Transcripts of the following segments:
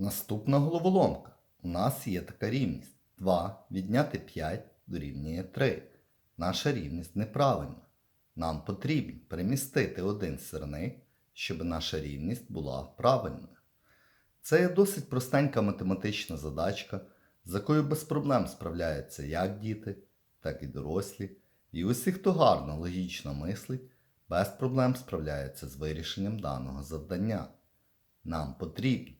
Наступна головоломка. У нас є така рівність. 2 відняти 5 дорівнює 3. Наша рівність неправильна. Нам потрібно перемістити один сирник, щоб наша рівність була правильною. Це є досить простенька математична задачка, з якою без проблем справляються як діти, так і дорослі. І усі, хто гарно логічно мислить, без проблем справляються з вирішенням даного завдання. Нам потрібно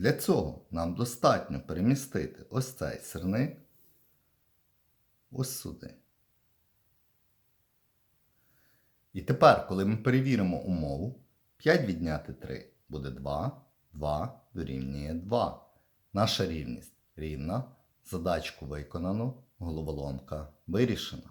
Для цього нам достатньо перемістити ось цей сирник ось сюди. І тепер, коли ми перевіримо умову, 5 відняти 3 буде 2, 2 дорівнює 2. Наша рівність рівна, задачку виконано, головоломка вирішена.